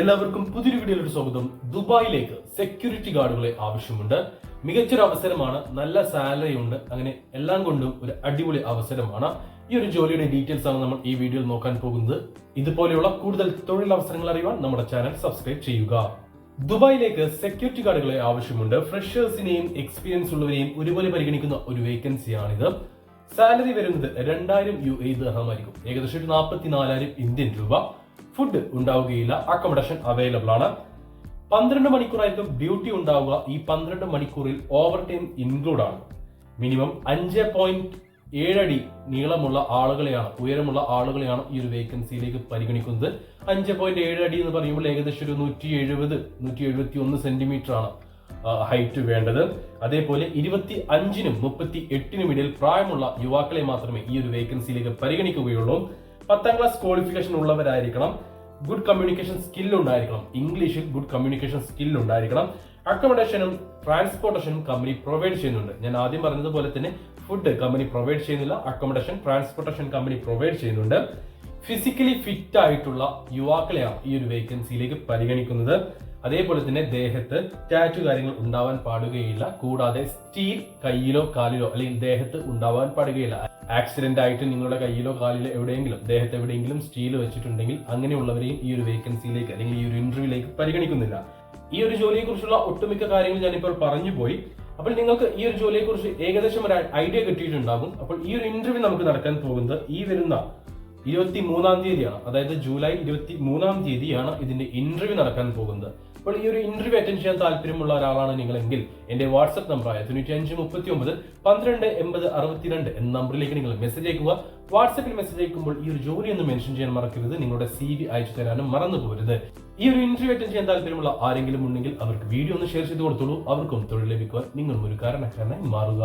എല്ലാവർക്കും പുതിയൊരു വീഡിയോയിലേക്ക് സ്വാഗതം. ദുബായിലേക്ക് സെക്യൂരിറ്റി ഗാർഡുകളെ ആവശ്യമുണ്ട്. മികച്ചൊരു അവസരമാണ് നല്ല സാലറി ഉണ്ട്. അങ്ങനെ എല്ലാം കൊണ്ടും ഒരു അടിപൊളി അവസരമാണ്. ഈ ഒരു ജോലിയുടെ ഡീറ്റെയിൽസ് ആണ് നമ്മൾ ഈ വീഡിയോയിൽ നോക്കാൻ പോകുന്നത്. ഇതുപോലെയുള്ള കൂടുതൽ തൊഴിലവസരങ്ങൾ അറിയുവാൻ നമ്മുടെ ചാനൽ സബ്സ്ക്രൈബ് ചെയ്യുക. ദുബായിലേക്ക് സെക്യൂരിറ്റി ഗാർഡുകളെ ആവശ്യമുണ്ട്. ഫ്രഷേഴ്സിനെയും എക്സ്പീരിയൻസ് ഉള്ളവരെയും ഒരുപോലെ പരിഗണിക്കുന്ന ഒരു വേക്കൻസിയാണിത് സാലറി വരുന്നത് രണ്ടായിരം യു എ ദർഹമായിരിക്കും ഏകദേശം ഒരു നാൽപ്പത്തി നാലായിരം ഇന്ത്യൻ രൂപ. ഫുഡ് ഉണ്ടാവുകയില്ല. അക്കോമഡേഷൻ അവൈലബിൾ ആണ്. പന്ത്രണ്ട് മണിക്കൂറായിരിക്കും ഡ്യൂട്ടി ഉണ്ടാവുക. ഈ പന്ത്രണ്ട് മണിക്കൂറിൽ ഓവർ ടൈം ഇൻക്ലൂഡ് ആണ്. മിനിമം അഞ്ച് പോയിന്റ് ഏഴടി നീളമുള്ള ആളുകളെയാണ് ഉയരമുള്ള ആളുകളെയാണ് ഈ ഒരു വേക്കൻസിയിലേക്ക് പരിഗണിക്കുന്നത്. അഞ്ച് പോയിന്റ് ഏഴ് അടി എന്ന് പറയുമ്പോൾ ഏകദേശം ഒരു നൂറ്റി എഴുപത് നൂറ്റി എഴുപത്തി ഒന്ന് സെന്റിമീറ്റർ ആണ് ഹൈറ്റ് വേണ്ടത്. അതേപോലെ ഇരുപത്തി അഞ്ചിനും മുപ്പത്തി എട്ടിനും ഇടയിൽ പ്രായമുള്ള യുവാക്കളെ മാത്രമേ ഈ ഒരു വേക്കൻസിയിലേക്ക് പരിഗണിക്കുകയുള്ളൂ. പത്താം ക്ലാസ് ക്വാളിഫിക്കേഷൻ ഉള്ളവരായിരിക്കണം. ഗുഡ് കമ്മ്യൂണിക്കേഷൻ സ്കിൽ ഉണ്ടായിരിക്കണം. ഇംഗ്ലീഷിൽ ഗുഡ് കമ്മ്യൂണിക്കേഷൻ സ്കിൽ ഉണ്ടായിരിക്കണം. അക്കോമഡേഷനും ട്രാൻസ്പോർട്ടേഷനും കമ്പനി പ്രൊവൈഡ് ചെയ്യുന്നുണ്ട്. ഞാൻ ആദ്യം പറഞ്ഞതുപോലെ തന്നെ ഫുഡ് കമ്പനി പ്രൊവൈഡ് ചെയ്യുന്നില്ല. അക്കോമഡേഷൻ ട്രാൻസ്പോർട്ടേഷൻ കമ്പനി പ്രൊവൈഡ് ചെയ്യുന്നുണ്ട്. ഫിസിക്കലി ഫിറ്റ് ആയിട്ടുള്ള യുവാക്കളെയാണ് ഈ ഒരു വേക്കൻസിയിലേക്ക് പരിഗണിക്കുന്നത്. അതേപോലെ തന്നെ ദേഹത്ത് ടാറ്റു കാര്യങ്ങൾ ഉണ്ടാവാൻ പാടുകയില്ല. കൂടാതെ സ്റ്റീൽ കയ്യിലോ കാലിലോ അല്ലെങ്കിൽ ദേഹത്ത് ഉണ്ടാവാൻ പാടുകയില്ല. ആക്സിഡന്റ് ആയിട്ട് നിങ്ങളുടെ കയ്യിലോ കാലിലോ എവിടെയെങ്കിലും ദേഹത്ത് എവിടെയെങ്കിലും സ്റ്റീൽ വെച്ചിട്ടുണ്ടെങ്കിൽ അങ്ങനെയുള്ളവരെയും ഈ ഒരു വേക്കൻസിയിലേക്ക് അല്ലെങ്കിൽ ഈ ഒരു ഇന്റർവ്യൂയിലേക്ക് പരിഗണിക്കുന്നില്ല. ഈ ഒരു ജോലിയെ കുറിച്ചുള്ള ഒട്ടുമിക്ക കാര്യങ്ങൾ ഞാനിപ്പോൾ പറഞ്ഞു പോയി. അപ്പോൾ നിങ്ങൾക്ക് ഈ ഒരു ജോലിയെക്കുറിച്ച് ഏകദേശം ഒരു ഐഡിയ കിട്ടിയിട്ടുണ്ടാകും. അപ്പോൾ ഈ ഒരു ഇന്റർവ്യൂ നമുക്ക് നടക്കാൻ പോകുന്നത് ഈ വരുന്ന ഇരുപത്തി മൂന്നാം തീയതിയാണ്. അതായത് ജൂലൈ ഇരുപത്തി മൂന്നാം തീയതിയാണ് ഇതിന്റെ ഇന്റർവ്യൂ നടക്കാൻ പോകുന്നത്. അപ്പോൾ ഈ ഒരു ഇന്റർവ്യൂ അറ്റൻഡ് ചെയ്യാൻ താല്പര്യമുള്ള ഒരാളാണ് നിങ്ങളെങ്കിൽ എന്റെ വാട്സ്ആപ്പ് നമ്പറായ തൊണ്ണൂറ്റി അഞ്ച് മുപ്പത്തി ഒമ്പത് പന്ത്രണ്ട് എൺപത് അറുപത്തിരണ്ട് എന്ന നമ്പറിലേക്ക് നിങ്ങൾ മെസ്സേജ് അയക്കുക. വാട്സപ്പിൽ മെസ്സേജ് അയക്കുമ്പോൾ ഈ ഒരു ജോലി ഒന്ന് മെൻഷൻ ചെയ്യാൻ മറക്കരുത്. നിങ്ങളുടെ സി വി അയച്ചു തരാനും മറന്നു പോരുത് ഈ ഒരു ഇന്റർവ്യൂ അറ്റൻഡ് ചെയ്യാൻ താല്പര്യമുള്ള ആരെങ്കിലും ഉണ്ടെങ്കിൽ അവർക്ക് വീഡിയോ ഒന്ന് ഷെയർ ചെയ്ത് കൊടുത്തോളൂ. അവർക്കും തൊഴിൽ ലഭിക്കുവാൻ നിങ്ങളും ഒരു കാരണക്കാരനായി മാറുക.